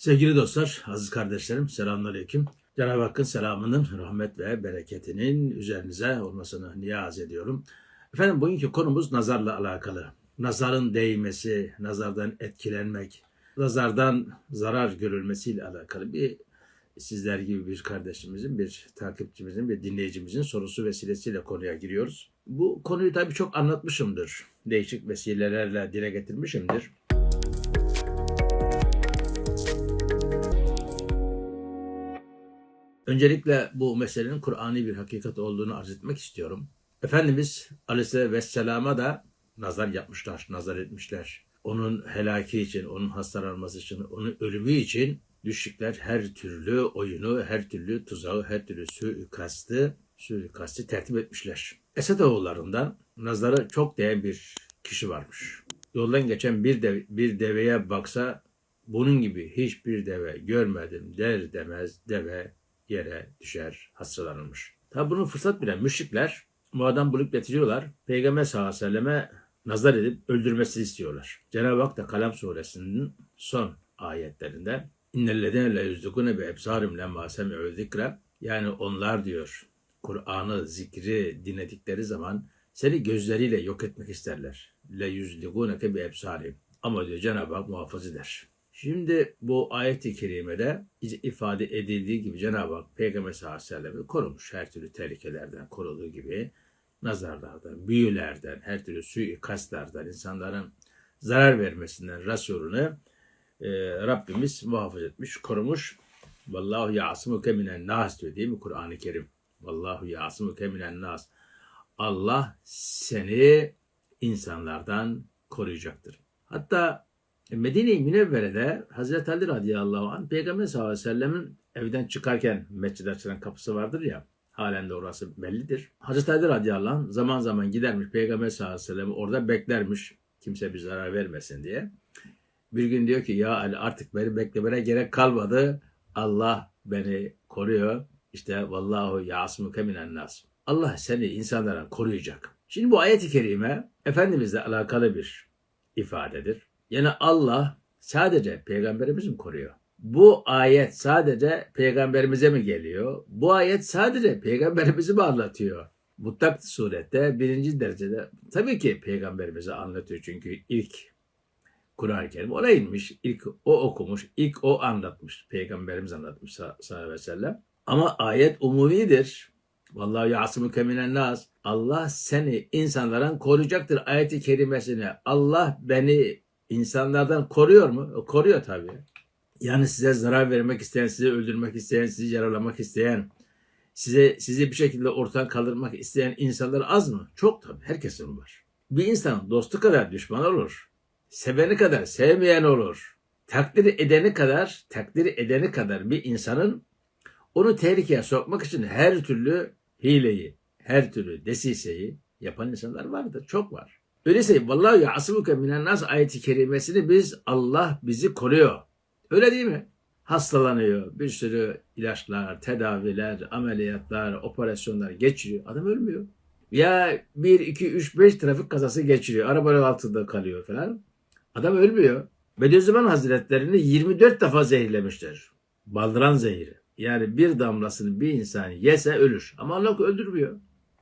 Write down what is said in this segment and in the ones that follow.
Sevgili dostlar, aziz kardeşlerim, selamünaleyküm. Cenab-ı Hakk'ın selamının, rahmet ve bereketinin üzerinize olmasını niyaz ediyorum. Efendim bugünkü konumuz nazarla alakalı. Nazarın değmesi, nazardan etkilenmek, nazardan zarar görülmesiyle alakalı bir sizler gibi bir kardeşimizin, bir takipçimizin, bir dinleyicimizin sorusu vesilesiyle konuya giriyoruz. Bu konuyu tabii çok anlatmışımdır. Değişik vesilelerle dile getirmişimdir. Öncelikle bu meselenin Kur'an'i bir hakikat olduğunu arz etmek istiyorum. Efendimiz Aleyhisselam'a da nazar yapmışlar, nazar etmişler. Onun helaki için, onun hastalanması için, onun ölümü için düşükler her türlü oyunu, her türlü tuzağı, her türlü suikastı, suikastı tertip etmişler. Esedoğullarından nazarı çok değen bir kişi varmış. Yoldan geçen bir, dev, bir deveye baksa bunun gibi hiçbir deve görmedim der demez deve yere düşer, hastalanırmış. Tabi bunu fırsat bilen müşrikler bu adam bulup getiriyorlar. Peygamber sallallahu aleyhi ve selleme nazar edip öldürmesini istiyorlar. Cenab-ı Hak da Kalem suresinin son ayetlerinde İnnellezine le yüzdükune bi ebsarim lemma semi'u zikre yani onlar diyor Kur'an'ı, zikri dinledikleri zaman seni gözleriyle yok etmek isterler. Le yüzdükûneke bi ebsarim. Ama diyor Cenab-ı Hak muhafaza eder. Şimdi bu ayet-i kerimede ifade edildiği gibi Cenab-ı Hak Peygamber sallallahu aleyhi ve sellem'i korumuş. Her türlü tehlikelerden koruduğu gibi nazarlardan, büyülerden, her türlü suikastlardan, insanların zarar vermesinden Resulünü e, Rabbimiz muhafaza etmiş, korumuş. Vallahu ya'simuke minen nas diyor değil mi Kur'an-ı Kerim? Vallahu ya'simuke minen nas. Allah seni insanlardan koruyacaktır. Hatta Medine-i Münevvere'de Hazreti Ali radıyallahu anh Peygamber sallallahu aleyhi ve sellemin evden çıkarken mescid açılan kapısı vardır ya halen de orası bellidir. Hazreti Ali radıyallahu anh zaman zaman gidermiş Peygamber sallallahu aleyhi ve sellem orada beklermiş kimse bir zarar vermesin diye. Bir gün diyor ki ya Ali artık beni beklemene gerek kalmadı. Allah beni koruyor. İşte vallahu yasmuke minen nas. Allah seni insanlara koruyacak. Şimdi bu ayet-i kerime Efendimizle alakalı bir ifadedir. Yani Allah sadece peygamberimizi mi koruyor? Bu ayet sadece peygamberimize mi geliyor? Bu ayet sadece peygamberimizi mi anlatıyor? Mutlak surette birinci derecede tabii ki peygamberimizi anlatıyor çünkü ilk Kur'an-ı Kerim ona inmiş, ilk o okumuş, ilk o anlatmış, peygamberimiz anlatmış sallallahu aleyhi ve sellem. Ama ayet umumidir. Vallahi yasımı minen nas. Allah seni insanlardan koruyacaktır ayeti kerimesine. Allah beni insanlardan koruyor mu? O koruyor tabii. Yani size zarar vermek isteyen, sizi öldürmek isteyen, sizi yaralamak isteyen, size sizi bir şekilde ortadan kaldırmak isteyen insanlar az mı? Çok tabii. Herkesin var. Bir insan dostu kadar düşman olur. Seveni kadar sevmeyen olur. Takdir edeni kadar, takdir edeni kadar bir insanın onu tehlikeye sokmak için her türlü hileyi, her türlü desiseyi yapan insanlar vardır. Çok var. Öyleyse vallahi yasmuke minen nas ayeti kerimesini biz Allah bizi koruyor. Öyle değil mi? Hastalanıyor. Bir sürü ilaçlar, tedaviler, ameliyatlar, operasyonlar geçiriyor. Adam ölmüyor. Ya 1, 2, 3, 5 trafik kazası geçiriyor. Arabanın altında kalıyor falan. Adam ölmüyor. Bediüzzaman Hazretlerini 24 defa zehirlemişler. Baldıran zehri. Yani bir damlasını bir insan yese ölür. Ama Allah öldürmüyor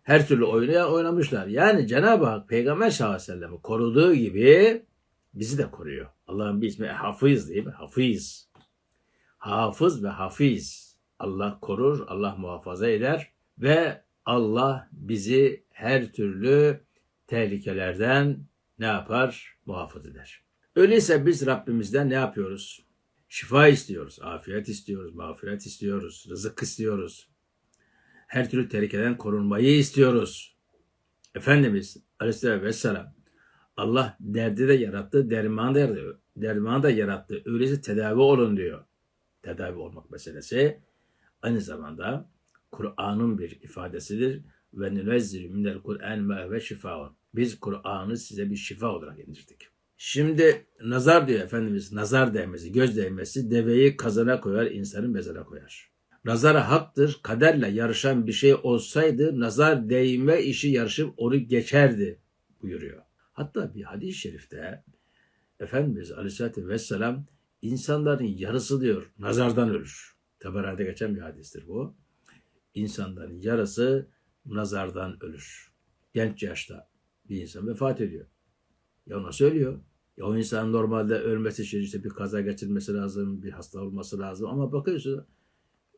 her türlü oyunu oynamışlar. Yani Cenab-ı Hak Peygamber sallallahu aleyhi ve sellem'i koruduğu gibi bizi de koruyor. Allah'ın bir ismi Hafız değil mi? Hafiz. Hafız ve hafiz. Allah korur, Allah muhafaza eder ve Allah bizi her türlü tehlikelerden ne yapar? Muhafaza eder. Öyleyse biz Rabbimizden ne yapıyoruz? Şifa istiyoruz, afiyet istiyoruz, mağfiret istiyoruz, rızık istiyoruz, her türlü tehlikeden korunmayı istiyoruz. Efendimiz Aleyhisselatü Vesselam Allah derdi de yarattı, dermanı da yarattı. Dermanı da yarattı. Öyleyse tedavi olun diyor. Tedavi olmak meselesi aynı zamanda Kur'an'ın bir ifadesidir. Ve nünezzil minel Kur'an ma ve şifaun. Biz Kur'an'ı size bir şifa olarak indirdik. Şimdi nazar diyor Efendimiz, nazar değmesi, göz değmesi deveyi kazana koyar, insanı mezara koyar. Nazara haktır, kaderle yarışan bir şey olsaydı nazar değme işi yarışıp onu geçerdi buyuruyor. Hatta bir hadis-i şerifte Efendimiz Aleyhisselatü Vesselam insanların yarısı diyor nazardan ölür. Taberade geçen bir hadistir bu. İnsanların yarısı nazardan ölür. Genç yaşta bir insan vefat ediyor. Ya nasıl ölüyor? Ya o insan normalde ölmesi için işte bir kaza geçirmesi lazım, bir hasta olması lazım ama bakıyorsun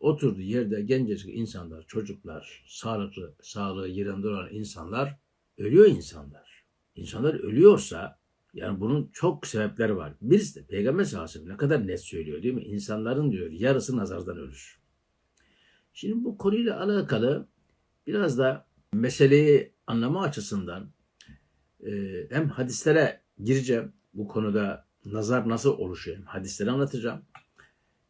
oturduğu yerde gencecik insanlar, çocuklar, sağlıklı, sağlığı yerinde olan insanlar ölüyor insanlar. İnsanlar ölüyorsa yani bunun çok sebepleri var. Birisi de Peygamber sallallahu ne kadar net söylüyor değil mi? İnsanların diyor yarısı nazardan ölür. Şimdi bu konuyla alakalı biraz da meseleyi anlama açısından e, hem hadislere gireceğim. Bu konuda nazar nasıl oluşuyor? Hadisleri anlatacağım.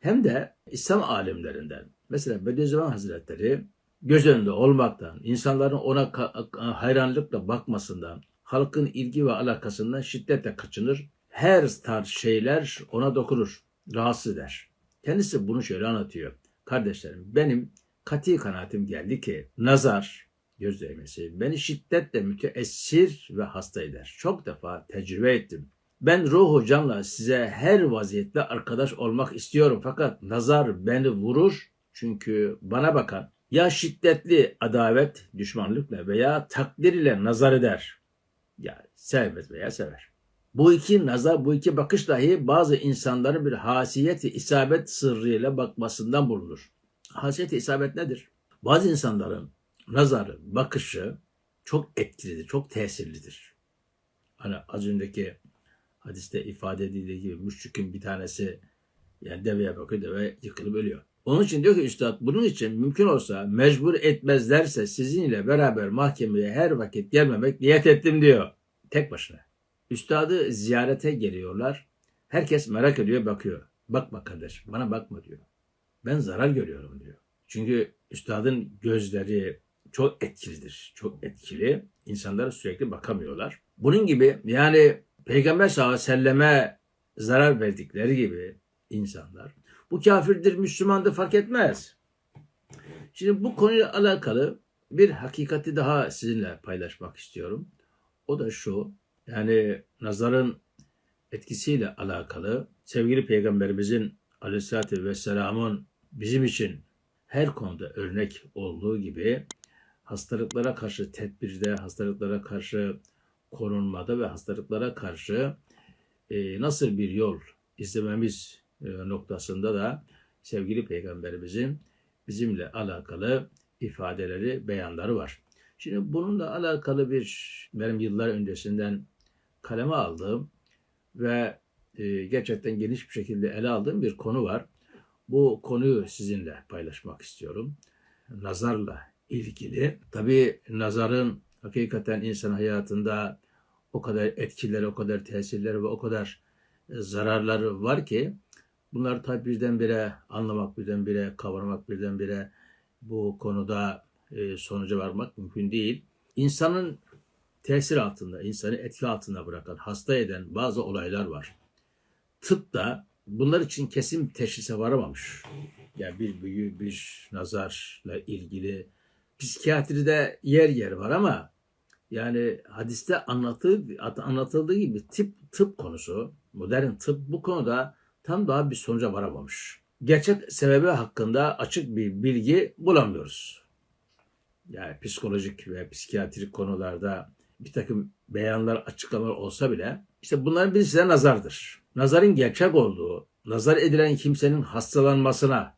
Hem de İslam alimlerinden. Mesela Bediüzzaman Hazretleri göz önünde olmaktan, insanların ona hayranlıkla bakmasından, halkın ilgi ve alakasından şiddetle kaçınır. Her tarz şeyler ona dokunur, rahatsız eder. Kendisi bunu şöyle anlatıyor. Kardeşlerim benim kati kanaatim geldi ki nazar, göz değmesi beni şiddetle müteessir ve hasta eder. Çok defa tecrübe ettim. Ben ruhu canla size her vaziyette arkadaş olmak istiyorum fakat nazar beni vurur çünkü bana bakan ya şiddetli adavet, düşmanlıkla veya takdir ile nazar eder. Ya sevmez veya sever. Bu iki nazar, bu iki bakış dahi bazı insanların bir hasiyeti isabet sırrıyla bakmasından bulunur. Hasiyeti isabet nedir? Bazı insanların nazarı, bakışı çok etkilidir, çok tesirlidir. Hani az önceki hadiste ifade edildiği gibi müşrikin bir tanesi yani deveye bakıyor, deve yıkılıp ölüyor. Onun için diyor ki üstad bunun için mümkün olsa mecbur etmezlerse sizinle beraber mahkemeye her vakit gelmemek niyet ettim diyor. Tek başına. Üstadı ziyarete geliyorlar. Herkes merak ediyor bakıyor. Bakma kardeş bana bakma diyor. Ben zarar görüyorum diyor. Çünkü üstadın gözleri çok etkilidir. Çok etkili. İnsanlar sürekli bakamıyorlar. Bunun gibi yani Peygamber sallallahu aleyhi ve selleme zarar verdikleri gibi insanlar bu kafirdir, Müslümandır fark etmez. Şimdi bu konuyla alakalı bir hakikati daha sizinle paylaşmak istiyorum. O da şu, yani nazarın etkisiyle alakalı sevgili peygamberimizin aleyhissalatü vesselamın bizim için her konuda örnek olduğu gibi hastalıklara karşı tedbirde, hastalıklara karşı korunmada ve hastalıklara karşı e, nasıl bir yol izlememiz e, noktasında da sevgili peygamberimizin bizimle alakalı ifadeleri, beyanları var. Şimdi bununla alakalı bir benim yıllar öncesinden kaleme aldığım ve e, gerçekten geniş bir şekilde ele aldığım bir konu var. Bu konuyu sizinle paylaşmak istiyorum. Nazarla ilgili. Tabii nazarın hakikaten insan hayatında o kadar etkileri, o kadar tesirleri ve o kadar e, zararları var ki bunları tabii birdenbire anlamak, birdenbire kavramak, birdenbire bu konuda e, sonuca varmak mümkün değil. İnsanın tesir altında, insanı etki altında bırakan, hasta eden bazı olaylar var. Tıp da bunlar için kesin teşhise varamamış. Yani bir büyü, bir nazarla ilgili psikiyatride yer yer var ama yani hadiste anlatıldığı, anlatıldığı gibi tıp, tıp konusu, modern tıp bu konuda tam daha bir sonuca varamamış. Gerçek sebebi hakkında açık bir bilgi bulamıyoruz. Yani psikolojik ve psikiyatrik konularda bir takım beyanlar, açıklamalar olsa bile işte bunların birisi de nazardır. Nazarın gerçek olduğu, nazar edilen kimsenin hastalanmasına,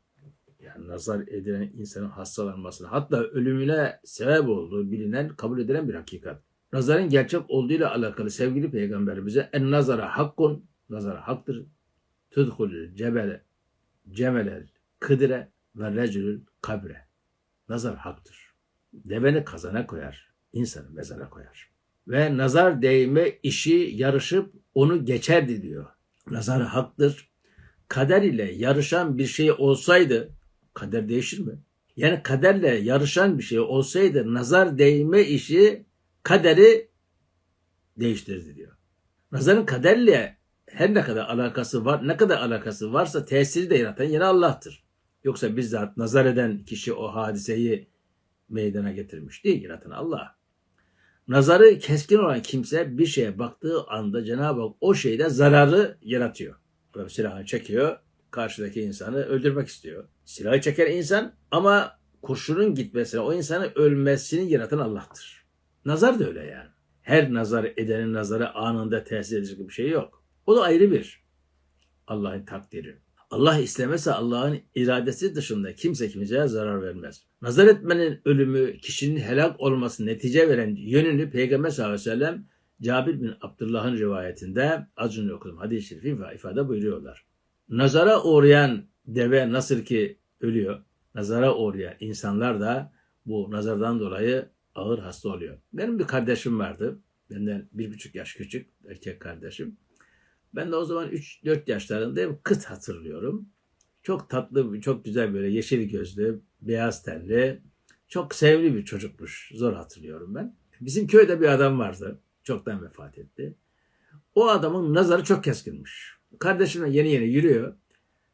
nazar edilen insanın hastalanmasına, hatta ölümüne sebep olduğu bilinen, kabul edilen bir hakikat. Nazarın gerçek olduğuyla alakalı sevgili peygamberimize en nazara hakkun, nazara haktır. Tudhul cebele, cemelel, kıdre ve recülül kabre. Nazar haktır. Deveni kazana koyar, insanı mezara koyar. Ve nazar değme işi yarışıp onu geçerdi diyor. Nazar haktır. Kader ile yarışan bir şey olsaydı kader değişir mi? Yani kaderle yarışan bir şey olsaydı nazar değme işi kaderi değiştirdi diyor. Nazarın kaderle her ne kadar alakası var, ne kadar alakası varsa tesiri de yaratan yine Allah'tır. Yoksa bizzat nazar eden kişi o hadiseyi meydana getirmiş değil, yaratan Allah. Nazarı keskin olan kimse bir şeye baktığı anda Cenab-ı Hak o şeyde zararı yaratıyor. Silahını çekiyor. Karşıdaki insanı öldürmek istiyor. Silahı çeken insan ama kurşunun gitmesine, o insanın ölmesini yaratan Allah'tır. Nazar da öyle yani. Her nazar edenin nazarı anında tesir edecek bir şey yok. O da ayrı bir Allah'ın takdiri. Allah istemezse Allah'ın iradesi dışında kimse kimseye zarar vermez. Nazar etmenin ölümü kişinin helak olması netice veren yönünü Peygamber sallallahu aleyhi ve sellem Cabir bin Abdullah'ın rivayetinde az önce okudum hadis-i şerifi ifade buyuruyorlar. Nazara uğrayan deve nasıl ki ölüyor, nazara uğrayan insanlar da bu nazardan dolayı ağır hasta oluyor. Benim bir kardeşim vardı. Benden bir buçuk yaş küçük erkek kardeşim. Ben de o zaman 3-4 yaşlarındayım. Kıt hatırlıyorum. Çok tatlı, çok güzel böyle yeşil gözlü, beyaz tenli, çok sevimli bir çocukmuş. Zor hatırlıyorum ben. Bizim köyde bir adam vardı. Çoktan vefat etti. O adamın nazarı çok keskinmiş. Kardeşimle yeni yeni yürüyor.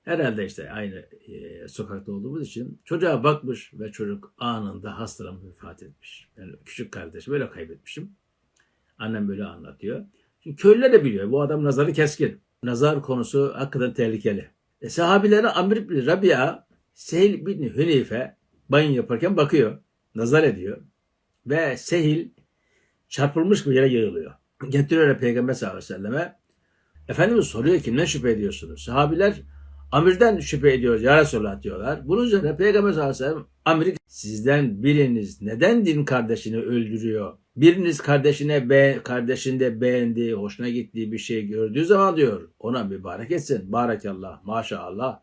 Herhalde işte aynı e, sokakta olduğumuz için çocuğa bakmış ve çocuk anında hastalanıp vefat etmiş. Yani küçük kardeşim böyle kaybetmişim. Annem böyle anlatıyor. Şimdi köylüler de biliyor. Bu adam nazarı keskin. Nazar konusu hakikaten tehlikeli. E, sahabilere Amr bin Rabia Sehil bin Hüneyfe banyo yaparken bakıyor. Nazar ediyor. Ve Sehil çarpılmış gibi yere yığılıyor. Getiriyor Peygamber sallallahu aleyhi ve selleme. Efendimiz soruyor kimden şüphe ediyorsunuz? Sahabiler Amir'den şüphe ediyoruz ya Resulallah diyorlar. Bunun üzerine Peygamber sallallahu aleyhi ve sellem Amir sizden biriniz neden din kardeşini öldürüyor? Biriniz kardeşine be, kardeşinde beğendiği, hoşuna gittiği bir şey gördüğü zaman diyor ona mübarek etsin. Barakallah, maşallah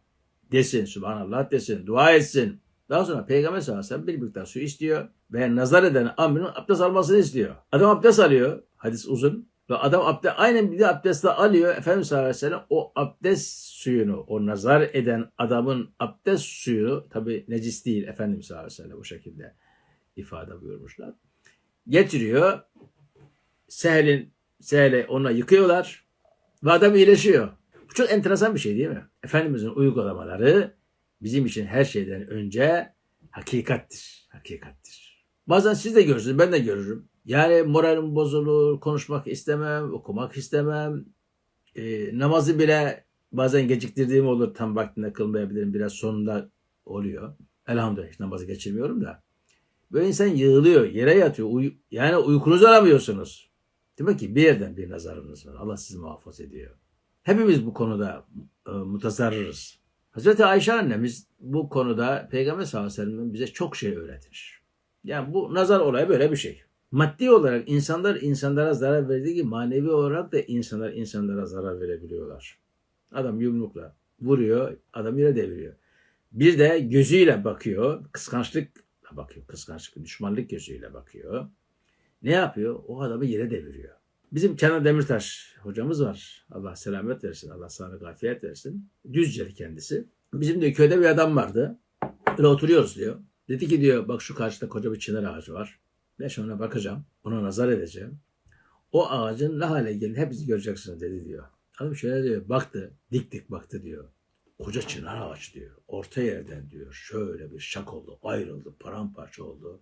desin, subhanallah desin, dua etsin. Daha sonra Peygamber sallallahu aleyhi ve sellem bir miktar su istiyor ve nazar eden Amr'ın abdest almasını istiyor. Adam abdest alıyor. Hadis uzun. Ve adam abdest, aynen bir de abdestle alıyor. Efendimiz sallallahu aleyhi ve sellem o abdest suyunu, o nazar eden adamın abdest suyu, tabi necis değil Efendimiz sallallahu aleyhi ve sellem bu şekilde ifade buyurmuşlar. Getiriyor. Sehel'in, Sehel'e ona yıkıyorlar. Ve adam iyileşiyor. Bu çok enteresan bir şey değil mi? Efendimizin uygulamaları bizim için her şeyden önce hakikattir. Hakikattir. Bazen siz de görürsünüz, ben de görürüm. Yani moralim bozulur, konuşmak istemem, okumak istemem. E, namazı bile bazen geciktirdiğim olur. Tam vaktinde kılmayabilirim. Biraz sonunda oluyor. Elhamdülillah namazı geçirmiyorum da. Böyle insan yığılıyor, yere yatıyor. Uy yani uykunuzu alamıyorsunuz. Demek ki bir yerden bir nazarınız var. Allah sizi muhafaza ediyor. Hepimiz bu konuda e, mutazarrırız. Hazreti Ayşe annemiz bu konuda Peygamber sallallahu aleyhi ve sellem'in bize çok şey öğretmiş. Yani bu nazar olayı böyle bir şey. Maddi olarak insanlar insanlara zarar verdiği gibi manevi olarak da insanlar insanlara zarar verebiliyorlar. Adam yumrukla vuruyor, adam yere deviriyor. Bir de gözüyle bakıyor, kıskançlıkla bakıyor, kıskançlık, düşmanlık gözüyle bakıyor. Ne yapıyor? O adamı yere deviriyor. Bizim Kenan Demirtaş hocamız var. Allah selamet versin, Allah sağlık, afiyet versin. Düzceli kendisi. Bizim de köyde bir adam vardı. Böyle oturuyoruz diyor. Dedi ki diyor bak şu karşıda koca bir çınar ağacı var. Şimdi ona bakacağım. Ona nazar edeceğim. O ağacın ne hale geldiğini hepiniz göreceksiniz dedi diyor. Adam şöyle diyor baktı. Dik dik baktı diyor. Koca çınar ağaç diyor. Orta yerden diyor. Şöyle bir şak oldu. Ayrıldı. Paramparça oldu.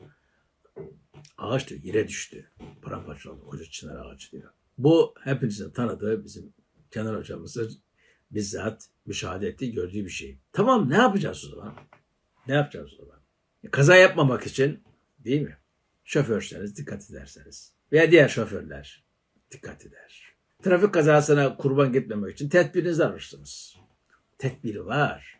Ağaç diyor yere düştü. Paramparça oldu. Koca çınar ağacı diyor. Bu hepinizin tanıdığı bizim Kenan hocamızın bizzat müşahede ettiği, gördüğü bir şey. Tamam ne yapacağız o zaman? Ne yapacağız o zaman? Kaza yapmamak için değil mi? Şoförseniz dikkat ederseniz veya diğer şoförler dikkat eder. Trafik kazasına kurban gitmemek için tedbirinizi alırsınız. Tedbiri var.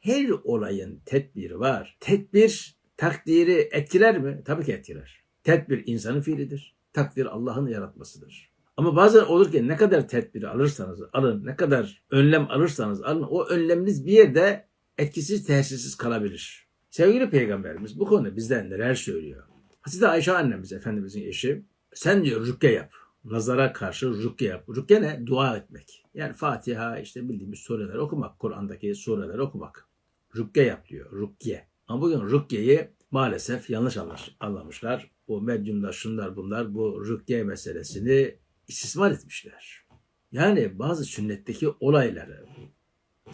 Her olayın tedbiri var. Tedbir takdiri etkiler mi? Tabii ki etkiler. Tedbir insanın fiilidir. Takdir Allah'ın yaratmasıdır. Ama bazen olur ki ne kadar tedbiri alırsanız alın, ne kadar önlem alırsanız alın, o önleminiz bir yerde etkisiz, tesirsiz kalabilir. Sevgili Peygamberimiz bu konuda bizden neler söylüyor? Hazreti Ayşe annemiz Efendimizin eşi sen diyor rükke yap. Nazara karşı rükke yap. Rükke ne? Dua etmek. Yani Fatiha işte bildiğimiz sureler okumak. Kur'an'daki sureler okumak. Rükke yap diyor. Rükke. Ama bugün rükkeyi maalesef yanlış anlamışlar. Bu medyumlar şunlar bunlar bu rükke meselesini istismar etmişler. Yani bazı sünnetteki olayları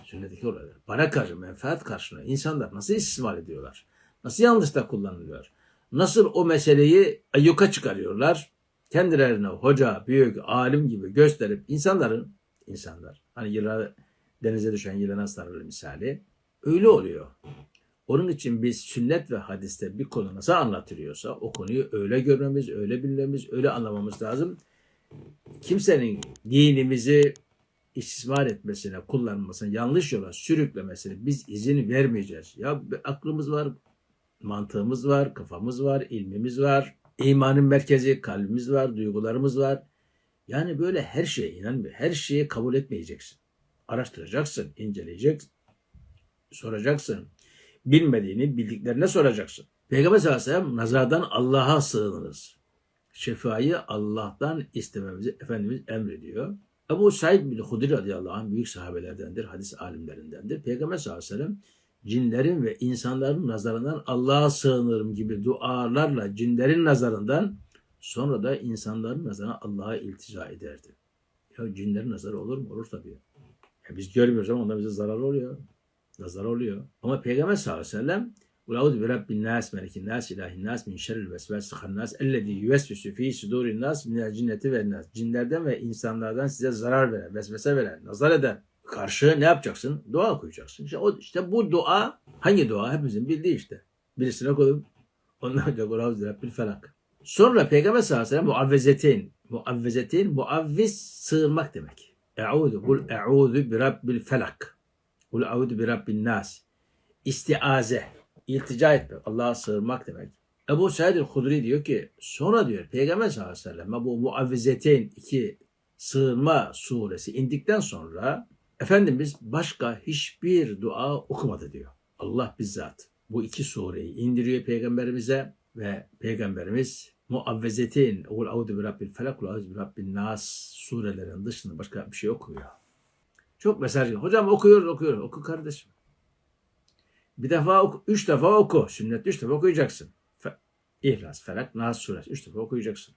sünnetteki olayları para karşı menfaat karşılığında insanlar nasıl istismar ediyorlar? Nasıl yanlışta kullanılıyor? Nasıl o meseleyi ayyuka çıkarıyorlar? Kendilerine hoca, büyük, alim gibi gösterip insanların, insanlar, hani yıllar Denize düşen yılana sarılır misali. Öyle oluyor. Onun için biz sünnet ve hadiste bir konu nasıl anlatılıyorsa o konuyu öyle görmemiz, öyle bilmemiz, öyle anlamamız lazım. Kimsenin dinimizi istismar etmesine, kullanmasına, yanlış yola sürüklemesine biz izin vermeyeceğiz. Ya aklımız var, mantığımız var, kafamız var, ilmimiz var, imanın merkezi, kalbimiz var, duygularımız var. Yani böyle her şeye inanmıyor. Her şeyi kabul etmeyeceksin. Araştıracaksın, inceleyeceksin, soracaksın. Bilmediğini bildiklerine soracaksın. Peygamber sallallahu aleyhi ve sellem nazardan Allah'a sığınırız. Şefayı Allah'tan istememizi Efendimiz emrediyor. Ebu Said bin Hudri radıyallahu anh büyük sahabelerdendir, hadis alimlerindendir. Peygamber sallallahu aleyhi ve sellem cinlerin ve insanların nazarından Allah'a sığınırım gibi dualarla cinlerin nazarından sonra da insanların nazarına Allah'a iltica ederdi. Ya cinlerin nazarı olur mu? Olur tabii. Ya biz görmüyoruz ama onlar bize zarar oluyor. Nazar oluyor. Ama Peygamber sallallahu aleyhi ve sellem Ulaudu bi rabbin nas, melikin nas, ilahin nas, min şerril vesvesihan nas, ellezî yüvesvisu fî sudurin nas, minel cinneti ve nas. Cinlerden ve insanlardan size zarar veren, vesvese veren, nazar eden. Karşı ne yapacaksın? Dua okuyacaksın. İşte, o, işte bu dua, hangi dua? Hepimizin bildiği işte. Birisine okudum. Ondan Ulaudu bi rabbil felak. Sonra Peygamber sallallahu aleyhi ve sellem muavvezetin, muavvezetin, muavviz sığınmak demek. Eûzu, kul eûzu bi rabbil felak. Kul eûzu bi rabbin nas. İstiaze, iltica etmek, Allah'a sığınmak demek. Ebu Said el-Hudri diyor ki sonra diyor Peygamber sallallahu aleyhi ve sellem bu muavvizeteyn iki sığınma suresi indikten sonra Efendimiz başka hiçbir dua okumadı diyor. Allah bizzat bu iki sureyi indiriyor peygamberimize ve peygamberimiz muavvezetin ul audu bi rabbil felak ul audu bi rabbin nas surelerin dışında başka bir şey okuyor. Çok mesaj. Hocam okuyoruz okuyoruz. Oku kardeşim. Bir defa oku, üç defa oku. Sünnet üç defa okuyacaksın. Fe, İhlas, Felak, Nas suresi. Üç defa okuyacaksın.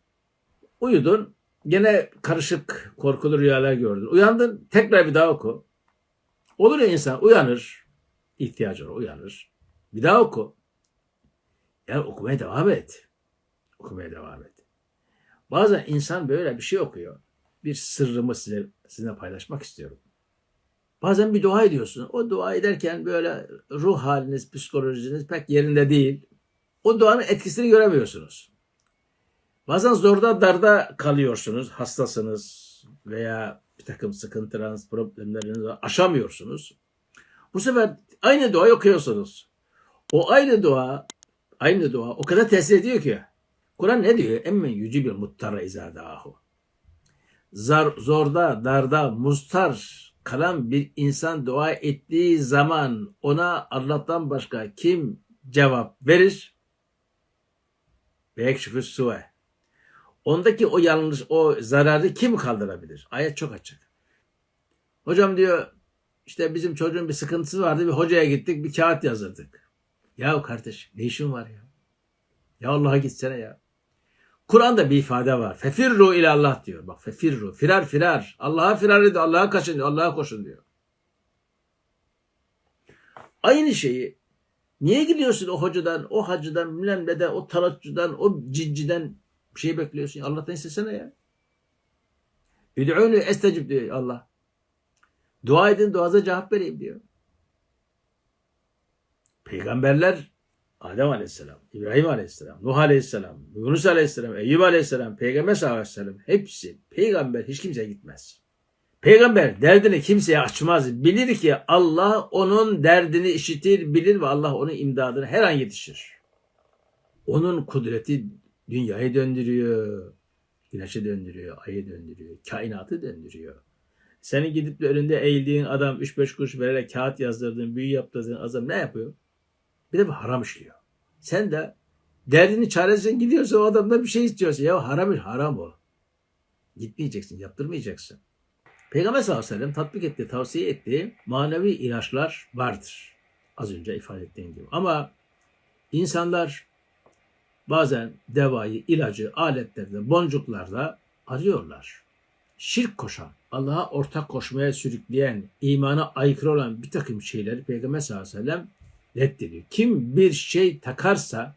Uyudun. Gene karışık korkulu rüyalar gördün. Uyandın. Tekrar bir daha oku. Olur ya insan uyanır. ihtiyacı var uyanır. Bir daha oku. Yani okumaya devam et. Okumaya devam et. Bazen insan böyle bir şey okuyor. Bir sırrımı size sizinle paylaşmak istiyorum. Bazen bir dua ediyorsun. O dua ederken böyle ruh haliniz, psikolojiniz pek yerinde değil. O duanın etkisini göremiyorsunuz. Bazen zorda darda kalıyorsunuz, hastasınız veya bir takım sıkıntılarınız, problemleriniz var, aşamıyorsunuz. Bu sefer aynı duayı okuyorsunuz. O aynı dua, aynı dua o kadar tesir ediyor ki. Kur'an ne diyor? Emme yücü bir muttara izadahu. Zar, zorda, darda, mustar kalan bir insan dua ettiği zaman ona Allah'tan başka kim cevap verir? Ve ekşifü suve. Ondaki o yanlış, o zararı kim kaldırabilir? Ayet çok açık. Hocam diyor, işte bizim çocuğun bir sıkıntısı vardı, bir hocaya gittik, bir kağıt yazdırdık. Ya kardeş, ne işin var ya? Ya Allah'a gitsene ya. Kur'an'da bir ifade var. Fefirru ile Allah diyor. Bak fefirru. Firar firar. Allah'a firar edin. Allah'a kaçın diyor. Allah'a koşun diyor. Aynı şeyi niye gidiyorsun o hocadan, o hacıdan, bilmem neden, o taratçıdan, o cinciden bir şey bekliyorsun? Allah'tan istesene ya. Üd'ûnü estecib diyor Allah. Dua edin duaza cevap vereyim diyor. Peygamberler Adem Aleyhisselam, İbrahim Aleyhisselam, Nuh Aleyhisselam, Yunus Aleyhisselam, Eyyub Aleyhisselam, Peygamber sallallahu aleyhi ve hepsi peygamber hiç kimseye gitmez. Peygamber derdini kimseye açmaz. Bilir ki Allah onun derdini işitir, bilir ve Allah onun imdadına her an yetişir. Onun kudreti dünyayı döndürüyor, güneşi döndürüyor, ayı döndürüyor, kainatı döndürüyor. Senin gidip de önünde eğildiğin adam 3-5 kuruş vererek kağıt yazdırdığın, büyü yaptırdığın adam ne yapıyor? Bir de bir haram işliyor. Sen de derdini çaresine gidiyorsa o adamdan bir şey istiyorsun. Ya haram haram o. Gitmeyeceksin, yaptırmayacaksın. Peygamber sallallahu aleyhi ve sellem tatbik ettiği, tavsiye ettiği manevi ilaçlar vardır. Az önce ifade ettiğim gibi. Ama insanlar bazen devayı, ilacı, aletlerle, boncuklarla arıyorlar. Şirk koşan, Allah'a ortak koşmaya sürükleyen, imana aykırı olan bir takım şeyleri Peygamber sallallahu aleyhi ve sellem reddediyor. Kim bir şey takarsa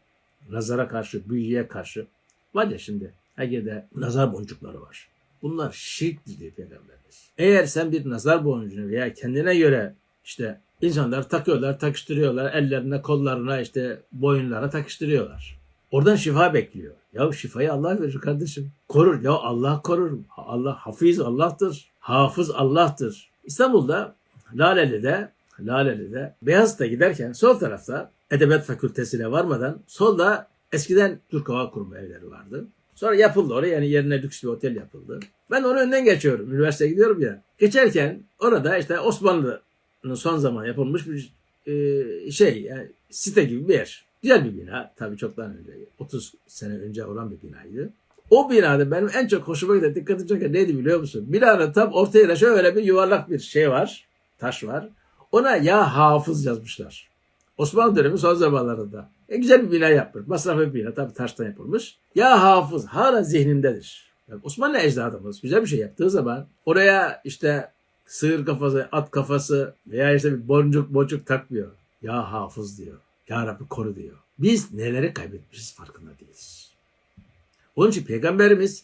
nazara karşı, büyüye karşı var ya şimdi her yerde nazar boncukları var. Bunlar şirktir diyor Peygamberimiz. Eğer sen bir nazar boncuğunu veya kendine göre işte insanlar takıyorlar, takıştırıyorlar, ellerine, kollarına, işte boyunlara takıştırıyorlar. Oradan şifa bekliyor. Ya şifayı Allah verir kardeşim. Korur. Ya Allah korur. Allah hafiz Allah'tır. Hafız Allah'tır. İstanbul'da Laleli'de Laleli'de Beyazıt'a giderken sol tarafta Edebiyat Fakültesi'ne varmadan solda eskiden Türk Hava Kurumu evleri vardı. Sonra yapıldı oraya yani yerine lüks bir otel yapıldı. Ben onun önünden geçiyorum. Üniversiteye gidiyorum ya. Geçerken orada işte Osmanlı'nın son zaman yapılmış bir e, şey yani site gibi bir yer. Güzel bir bina. Tabii çoktan önce 30 sene önce olan bir binaydı. O binada benim en çok hoşuma giden dikkatimi çeken neydi biliyor musun? Binanın tam orta yerine şöyle bir yuvarlak bir şey var. Taş var. Ona ya hafız yazmışlar. Osmanlı dönemi son zamanlarında. E, güzel bir bina yapmış. Masraflı bir bina. Tabii taştan yapılmış. Ya hafız hala zihnimdedir. Yani Osmanlı ecdadımız güzel bir şey yaptığı zaman oraya işte sığır kafası, at kafası veya işte bir boncuk boncuk takmıyor. Ya hafız diyor. Ya Rabbi koru diyor. Biz neleri kaybetmişiz farkında değiliz. Onun için Peygamberimiz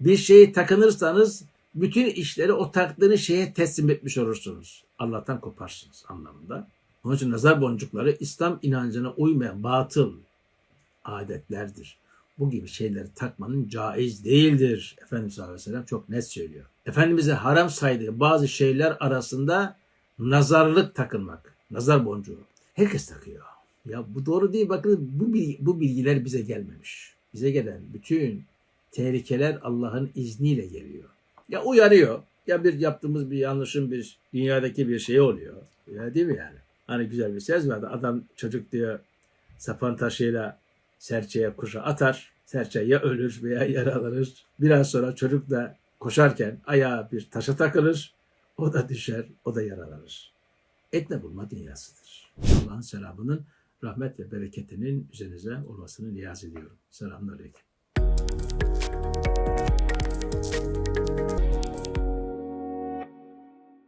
bir şeyi takınırsanız bütün işleri o taktığınız şeye teslim etmiş olursunuz. Allah'tan koparsınız anlamında. Onun için nazar boncukları İslam inancına uymayan batıl adetlerdir. Bu gibi şeyleri takmanın caiz değildir. Efendimiz sallallahu çok net söylüyor. Efendimiz'e haram saydığı bazı şeyler arasında nazarlık takılmak. Nazar boncuğu. Herkes takıyor. Ya bu doğru değil. Bakın bu, bu bilgiler bize gelmemiş. Bize gelen bütün tehlikeler Allah'ın izniyle geliyor. Ya uyarıyor. Ya bir yaptığımız bir yanlışın bir dünyadaki bir şey oluyor. Ya değil mi yani? Hani güzel bir söz vardı. Adam çocuk diyor sapan taşıyla serçeye kuşa atar. Serçe ya ölür veya yaralanır. Biraz sonra çocuk da koşarken ayağı bir taşa takılır. O da düşer, o da yaralanır. Etne bulma dünyasıdır. Allah'ın selamının rahmet ve bereketinin üzerinize olmasını niyaz ediyorum. Selamun Aleyküm.